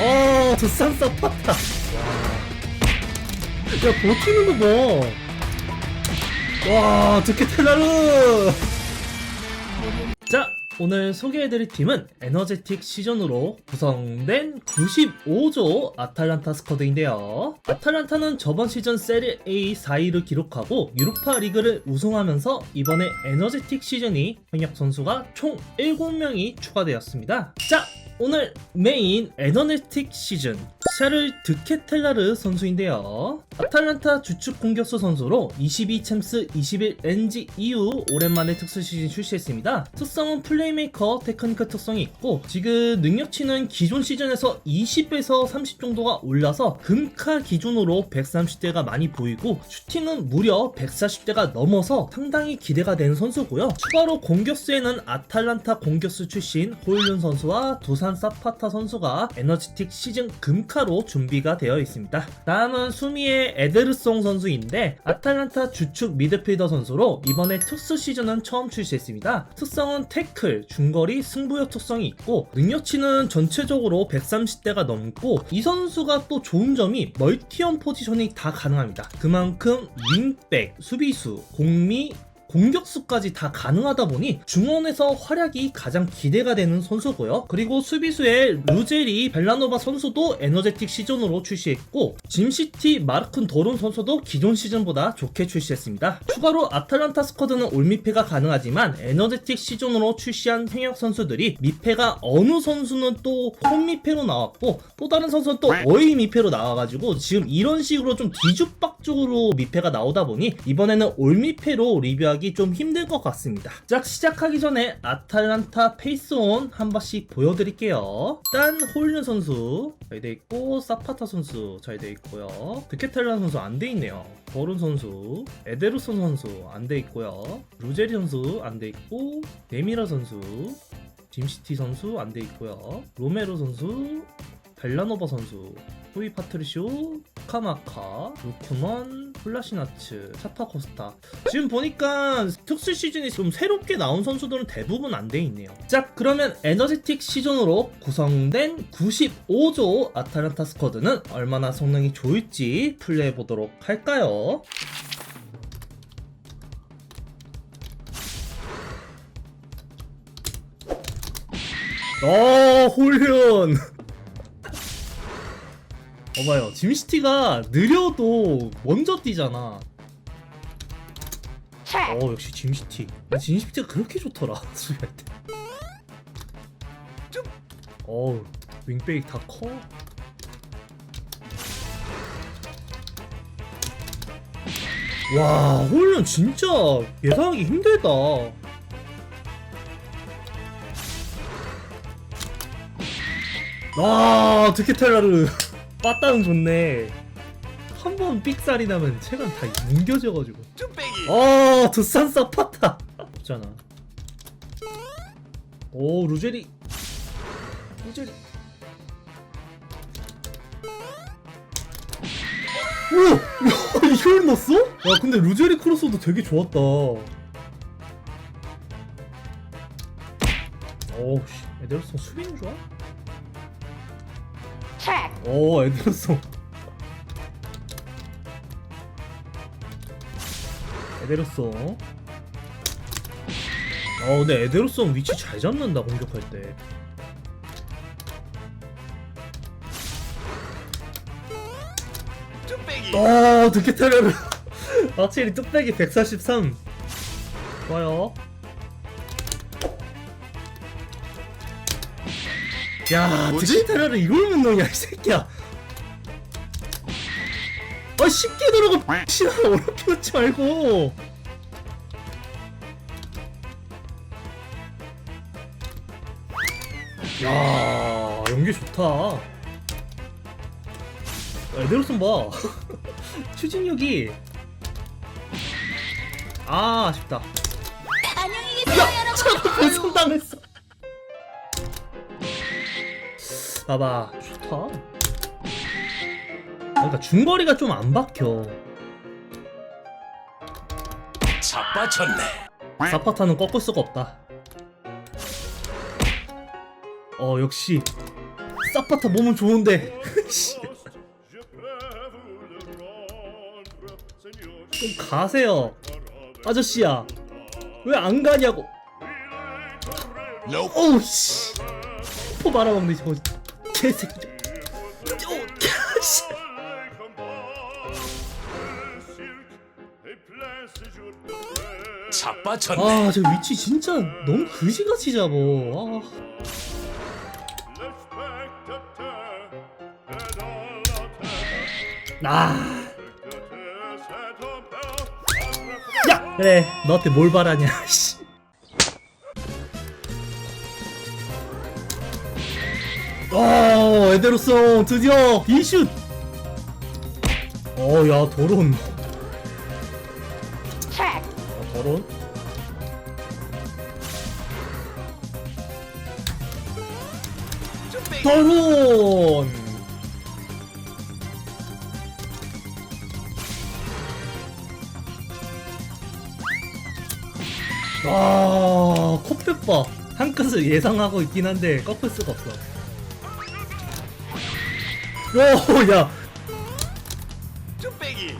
어, 두산 사파타. 야, 버티는 거 봐. 와, 드케텔라르. 자, 오늘 소개해드릴 팀은 에너제틱 시즌으로 구성된 95조 아탈란타 스쿼드인데요. 아탈란타는 저번 시즌 세리 A 4위를 기록하고 유로파 리그를 우승하면서 이번에 에너제틱 시즌이 현역 선수가 총 7명이 추가되었습니다. 자, 오늘 메인 에너제틱 시즌 샤를 드케텔라르 선수인데요. 아탈란타 주축 공격수 선수로 22 챔스 21 렌지 이후 오랜만에 특수 시즌 출시했습니다. 특성은 플레이메이커 테크니컬 특성이 있고 지금 능력치는 기존 시즌에서 20에서 30 정도가 올라서 금카 기준으로 130대가 많이 보이고 슈팅은 무려 140대가 넘어서 상당히 기대가 되는 선수고요. 추가로 공격수에는 아탈란타 공격수 출신 호일륜 선수와 두산 사파타 선수가 에너지틱 시즌 금카로 준비가 되어 있습니다. 다음은 수미의 에데르송 선수인데 아탈란타 주축 미드필더 선수로 이번에 특수 시즌은 처음 출시했습니다. 특성은 태클, 중거리, 승부욕 특성이 있고 능력치는 전체적으로 130대가 넘고 이 선수가 또 좋은 점이 멀티언 포지션이 다 가능합니다. 그만큼 윙백, 수비수, 공미, 공격수까지 다 가능하다 보니 중원에서 활약이 가장 기대가 되는 선수고요. 그리고 수비수의 루제리 벨라노바 선수도 에너제틱 시즌으로 출시했고 짐시티 마르큰 도론 선수도 기존 시즌보다 좋게 출시했습니다. 추가로 아탈란타 스쿼드는 올미패가 가능하지만 에너제틱 시즌으로 출시한 현역 선수들이 미패가 어느 선수는 또 홈미패로 나왔고 또 다른 선수는 또 어이 미패로 나와가지고 지금 이런 식으로 좀 뒤죽박 죽으로 미패가 나오다 보니 이번에는 올미패로 리뷰하기 좀 힘들 것 같습니다. 자 시작하기 전에 아탈란타 페이스온 한 번씩 보여드릴게요. 일단 홀륜 선수 잘 돼 있고 사파타 선수 잘 돼 있고요. 드케텔라 선수 안 돼 있네요. 버룬 선수, 에데루손 선수 안 돼 있고요. 루제리 선수 안 돼 있고 네미라 선수, 짐시티 선수 안 돼 있고요. 로메로 선수, 벨라노바 선수, 후이 파트리쇼, 카마카, 루크먼, 플라시나츠, 차파코스타. 지금 보니까 특수 시즌이 좀 새롭게 나온 선수들은 대부분 안 돼 있네요. 자, 그러면 에너지틱 시즌으로 구성된 95조 아탈란타 스쿼드는 얼마나 성능이 좋을지 플레이해 보도록 할까요? 어, 홀륜. 어봐요. 짐시티가 느려도 먼저 뛰잖아. 어 역시 짐시티. 짐시티가 그렇게 좋더라 수비할 때. 어우 윙백이 다커? 와 홀은 진짜 예상하기 힘들다. 와 드케텔라르 빠따는 좋네. 한 번 삑살이 나면 체감 다 뭉겨져가지고. 어, 두산 사 파타. 없잖아. 오, 루제리. 루제리. 오! 야, 이걸 넣었어? 야, 근데 루제리 크로스도 되게 좋았다. 오, 씨. 에데르송 수비는 좋아? 오 에데르송 에데르송 어 근데 에데르송 위치 잘 잡는다 공격할 때. 어, 드케테르르 확실히 뚝배기 143 좋아요 야, 뭐지? 드케테르르 이걸 못 넣냐, 이 새끼야. 아, 쉽게 들어가, 씨나 어렵게 넣지 말고. 야, 연기 좋다. 에데로슨 봐. 추진력이. 아, 아쉽다. 안녕히 계세요, 여러분. 저거 배송 당했어. 봐봐, 좋다. 그러니까 중거리가 좀 안 박혀. 자빠졌네. 사파타는 꺾을 수가 없다. 어 역시. 사파타 몸은 좋은데. 씨, 좀 가세요. 아저씨야. 왜 안 가냐고. 어우 씨. 포 말아먹네 저거 개새끼 저 어, 씨. 자빠졌네. 아, 저 위치 진짜 너무 그지같이 잡어. 아. 아. 야! 그래, 너한테 뭘 바라냐, 씨. 어, 에데로송 드디어 이슛! 어, 야, 도론. 아, 도론? 도론! 아, 코빼빠. 한 끗을 예상하고 있긴 한데, 꺾을 수가 없어. 오, 야. 쭈빼기.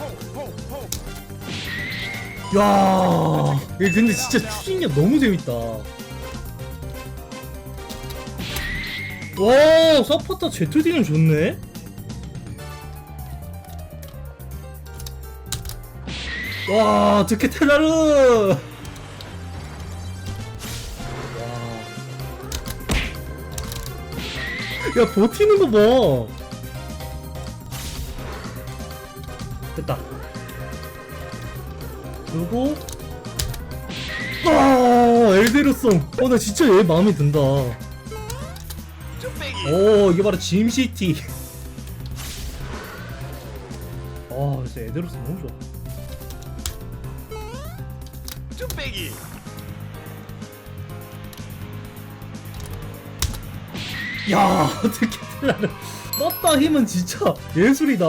Oh, oh, oh. 야, 얘 근데 진짜 추진력 너무 재밌다. 와, 서포터 제트딩은 좋네. 와, 드케텔라르. 야, 버티는 거 봐. 됐다. 그리고 아 엘데르송 어나 진짜 얘 마음에 든다. 오 이게 바로 짐시티 아 진짜 엘데르송 너무 좋아 쭈빼기. 야 어떻게 틀라는 떴다 힘은 진짜 예술이다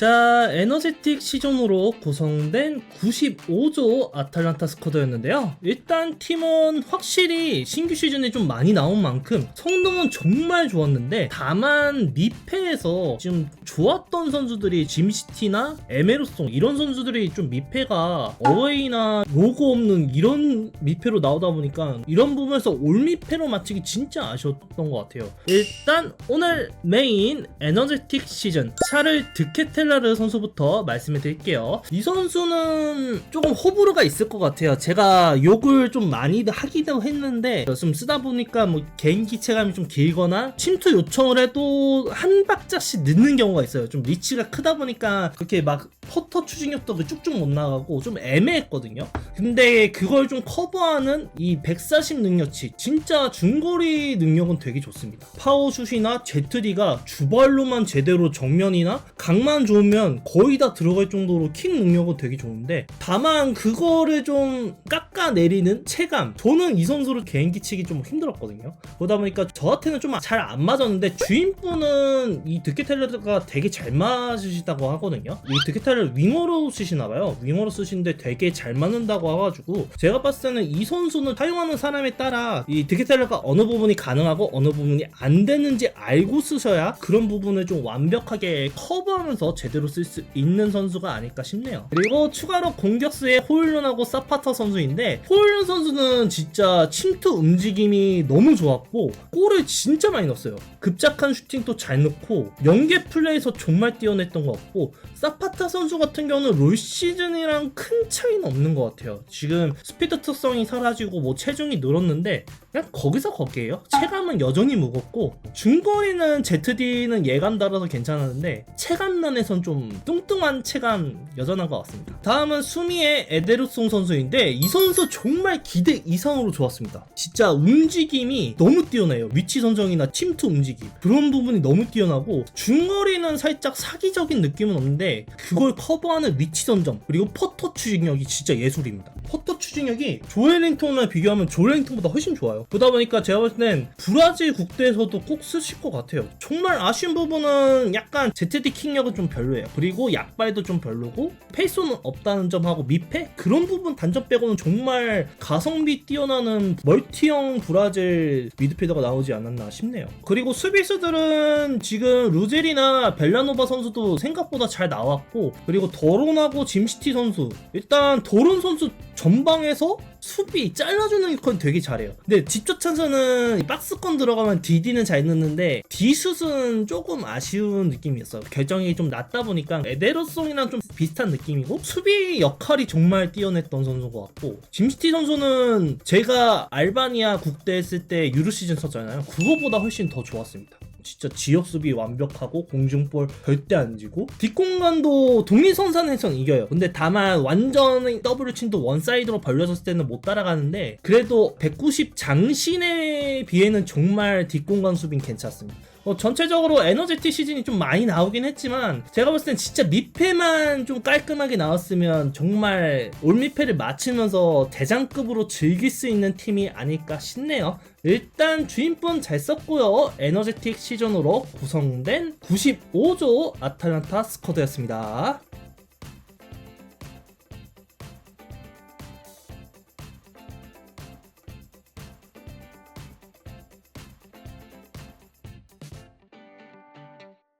자 에너제틱 시즌으로 구성된 95조 아탈란타 스쿼드였는데요. 일단 팀은 확실히 신규 시즌에 좀 많이 나온 만큼 성능은 정말 좋았는데 다만 미패에서 지금 좋았던 선수들이 짐시티나 에메로송 이런 선수들이 좀 미패가 어웨이나 로고 없는 이런 미패로 나오다 보니까 이런 부분에서 올 미패로 맞추기 진짜 아쉬웠던 것 같아요. 일단 오늘 메인 에너제틱 시즌 샤를 드케텔 라르 선수부터 말씀해 드릴게요. 이 선수는 조금 호불호가 있을 것 같아요. 제가 욕을 좀 많이 하기도 했는데 좀 쓰다 보니까 뭐 개인기 체감이 좀 길거나 침투 요청을 해도 한 박자씩 늦는 경우가 있어요. 좀 리치가 크다 보니까 그렇게 막 퍼터 추진력도 쭉쭉 못 나가고 좀 애매했거든요. 근데 그걸 좀 커버하는 이 140 능력치 진짜 중거리 능력은 되게 좋습니다. 파워슛이나 제트디가 주발로만 제대로 정면이나 각만 좋으면 거의 다 들어갈 정도로 킥 능력은 되게 좋은데 다만 그거를 좀 깎아내리는 체감 저는 이 선수를 개인기 치기 좀 힘들었거든요. 그러다 보니까 저한테는 좀 잘 안 맞았는데 주인분은 이 드케텔레가 되게 잘 맞으시다고 하거든요. 이 드케텔레 를 윙어로 쓰시나 봐요. 윙어로 쓰시는데 되게 잘 맞는다고 해가지고 제가 봤을 때는 이 선수는 사용하는 사람에 따라 이 드케텔레가 어느 부분이 가능하고 어느 부분이 안 되는지 알고 쓰셔야 그런 부분을 좀 완벽하게 커버하면서 제대로 쓸 수 있는 선수가 아닐까 싶네요. 그리고 추가로 공격수에 호일룬하고 사파타 선수인데 호일룬 선수는 진짜 침투 움직임이 너무 좋았고 골을 진짜 많이 넣었어요. 급작한 슈팅도 잘 넣고 연계 플레이에서 정말 뛰어냈던 것 같고 사파타 선수 같은 경우는 롤 시즌이랑 큰 차이는 없는 것 같아요. 지금 스피드 특성이 사라지고 뭐 체중이 늘었는데 그냥 거기서 거기에요. 체감은 여전히 무겁고 중거리는 ZD는 예감 달아서 괜찮았는데 체감면에선 좀 뚱뚱한 체감 여전한 것 같습니다. 다음은 수미의 에데르송 선수인데 이 선수 정말 기대 이상으로 좋았습니다. 진짜 움직임이 너무 뛰어나요. 위치 선정이나 침투 움직임. 그런 부분이 너무 뛰어나고 중거리는 살짝 사기적인 느낌은 없는데 그걸 커버하는 위치 선정 그리고 퍼터 추진력이 진짜 예술입니다 퍼터 추진력이 조엘링턴과 비교하면 조엘링턴보다 훨씬 좋아요. 그러다 보니까 제가 봤을 땐 브라질 국대에서도 꼭 쓰실 것 같아요. 정말 아쉬운 부분은 약간 ZD 킥력은 좀 별로예요. 그리고 약발도 좀 별로고 페이소는 없다는 점하고 미패 그런 부분 단점 빼고는 정말 가성비 뛰어나는 멀티형 브라질 미드필더가 나오지 않았나 싶네요. 그리고 수비수들은 지금 루젤이나 벨라노바 선수도 생각보다 잘 나왔고 그리고 더론하고 짐시티 선수 일단 더론 선수 전방에서 수비 잘라주는 건 되게 잘해요. 근데 직접 찬스는 박스권 들어가면 디디는 잘 넣는데 디슛은 조금 아쉬운 느낌이었어요. 결정이 좀 낮다 보니까 에데로송이랑 좀 비슷한 느낌이고 수비 역할이 정말 뛰어냈던 선수인 것 같고 짐시티 선수는 제가 알바니아 국대 했을 때 유로 시즌 썼잖아요. 그거보다 훨씬 더 좋았습니다. 진짜 지역 수비 완벽하고 공중볼 절대 안 지고 뒷공간도 독립선산에선 이겨요. 근데 다만 완전히 더블 친도 원사이드로 벌려졌을 때는 못 따라가는데 그래도 190 장신에 비해는 정말 뒷공간 수비는 괜찮습니다. 어, 전체적으로 에너제틱 시즌이 좀 많이 나오긴 했지만 제가 봤을 땐 진짜 미패만 좀 깔끔하게 나왔으면 정말 올미패를 맞추면서 대장급으로 즐길 수 있는 팀이 아닐까 싶네요. 일단 주인분 잘 썼고요. 에너제틱 시즌으로 구성된 95조 아탈란타 스쿼드였습니다.